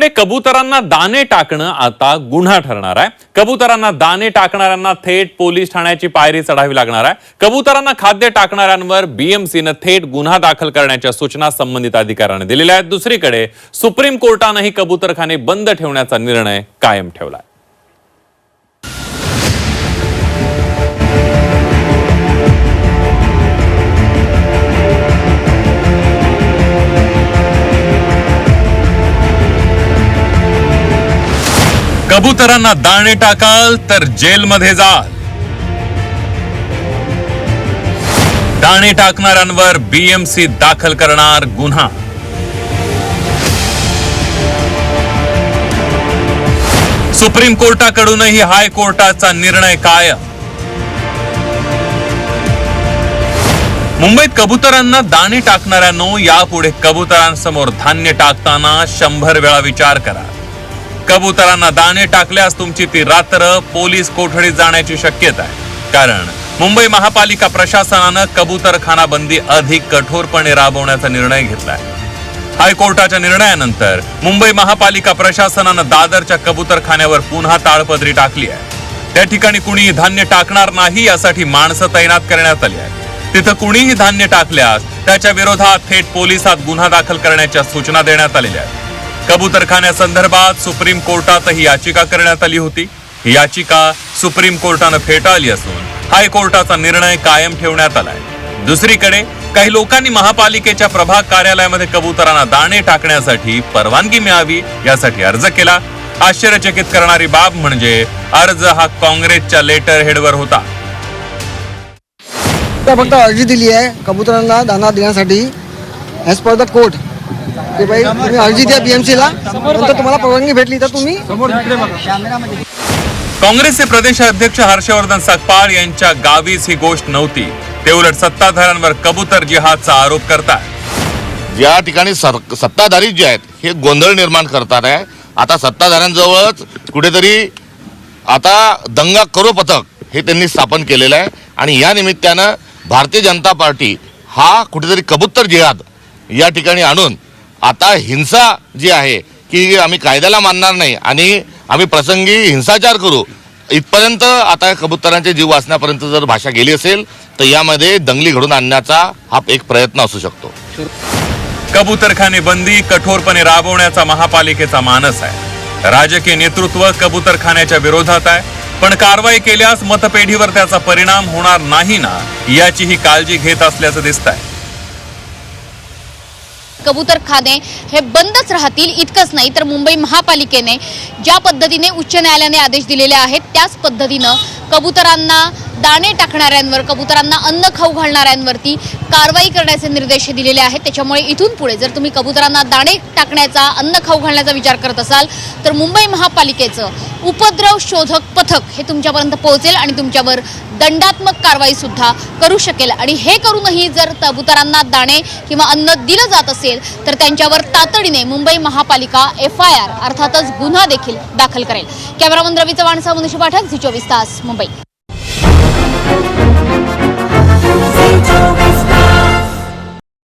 दुसरीकडे कबुतरांना दाणे टाकणं आता गुन्हा ठरणार आहे. कबुतरांना दाणे टाकणाऱ्यांना थेट पोलीस ठाण्याची पायरी चढावी लागणार आहे. कबुतरांना खाद्य टाकणाऱ्यांवर बीएमसीनं थेट गुन्हा दाखल करण्याच्या सूचना संबंधित अधिकाऱ्यांना दिलेल्या आहेत. दुसरीकडे सुप्रीम कोर्टानंही कबुतरखाने बंद ठेवण्याचा निर्णय कायम ठेवलाय कबुतरांना दाणे टाकाल तर जेलमध्ये जाल. दाणे टाकणाऱ्यांवर बीएमसी दाखल करणार गुन्हा. सुप्रीम कोर्टाकडूनही हायकोर्टाचा निर्णय कायम. मुंबईत कबुतरांना दाणे टाकणाऱ्यांनो यापुढे कबुतरांसमोर धान्य टाकताना शंभर वेळा विचार करा. कबुतरांना दाणे टाकल्यास तुमची ती रात्र पोलीस कोठडीत जाण्याची शक्यता आहे. कारण मुंबई महापालिका प्रशासनानं कबुतरखाना बंदी अधिक कठोरपणे राबवण्याचा निर्णय घेतलाय हायकोर्टाच्या निर्णयानंतर मुंबई महापालिका प्रशासनानं दादरच्या कबुतरखान्यावर पुन्हा ताळपदरी टाकली आहे. त्या ठिकाणी कुणीही धान्य टाकणार नाही यासाठी माणसं तैनात करण्यात आली आहे तिथं कुणीही धान्य टाकल्यास त्याच्या विरोधात थेट पोलिसात गुन्हा दाखल करण्याच्या सूचना देण्यात आलेल्या आहेत. कबूतरखान्यासंदर्भात सुप्रीम कोर्टातही याचिका करण्यात आली होती. ही याचिका सुप्रीम कोर्टानं फेटाळली असून हायकोर्टाचा निर्णय कायम ठेवण्यात आलाय. दुसरीकडे काही लोकांनी महापालिकेच्या प्रभाग कार्यालयामध्ये कबुतरांना दाणे टाकण्यासाठी परवानगी मिळावी यासाठी अर्ज केला. आश्चर्यचकित करणारी बाब म्हणजे अर्ज हा काँग्रेसच्या लेटर हेडवर होता. तर फक्त अर्जी दिली आहे कबुतरांना दाना देण्यासाठी ॲज पर द कोर्ट की भाई तुम्ही अर्जी द्या बीएमसीला नंतर तुम्हाला परवानगी भेटली तर तुम्ही काँग्रेसचे प्रदेश अध्यक्ष हर्षवर्धन सकपाळ यांच्या गावीच ही गोष्ट नव्हती. ते उलट सत्ताधाऱ्यांवर कबूतर जिहादचा आरोप करतात ज्या ठिकाणी सत्ताधारी जे आहेत हे गोंधळ निर्माण करतात आहे. आता सत्ताधाऱ्यांजवळच कुठेतरी आता दंगा करो पथक हे त्यांनी स्थापन केलेलं आहे. आणि या निमित्तानं भारतीय जनता पार्टी हा कुठेतरी कबूतर जिहाद या ठिकाणी आणून आता हिंसा जी आहे की आम्ही कायद्याला मानणार नाही आणि आम्ही प्रसंगी हिंसाचार करू इथपर्यंत आता कबुतरांचे जीव वाचण्यापर्यंत जर भाषा गेली असेल तर यामध्ये दंगली घडून आणण्याचा हा एक प्रयत्न असू शकतो. कबूतरखाने बंदी कठोरपणे राबवण्याचा महापालिकेचा मानस आहे. राजकीय नेतृत्व कबूतरखान्याच्या विरोधात आहे पण कारवाई केल्यास मतपेढीवर त्याचा परिणाम होणार नाही ना याचीही काळजी घेत असल्याचं दिसत आहे कबूतरखाने हे बंदच राहतील इतकंच नाही. तर मुंबई महापालिकेने ज्या पद्धतीने उच्च न्यायालयाने आदेश दिलेले आहेत त्याच पद्धतीनं कबुतरांना दाणे टाकणाऱ्यांवर कबुतरांना अन्न खाऊ घालणाऱ्यांवरती कारवाई करण्याचे निर्देश दिलेले आहेत. त्याच्यामुळे इथून पुढे जर तुम्ही कबुतरांना दाणे टाकण्याचा अन्न खाऊ घालण्याचा विचार करत असाल तर मुंबई महापालिकेचं उपद्रव शोधक पथक हे तुमच्यापर्यंत पोहोचेल आणि तुमच्यावर दंडात्मक कारवाई सुद्धा करू शकेल. आणि हे करूनही जर कबुतरांना दाणे किंवा अन्न दिलं जात असेल तर त्यांच्यावर तातडीने मुंबई महापालिका एफ आय आर अर्थातच गुन्हा देखील दाखल करेल. कॅमेरामन रवी चव्हाणसह मनुष्य पाठक झी चोवीस तास मुंबई. Thank you.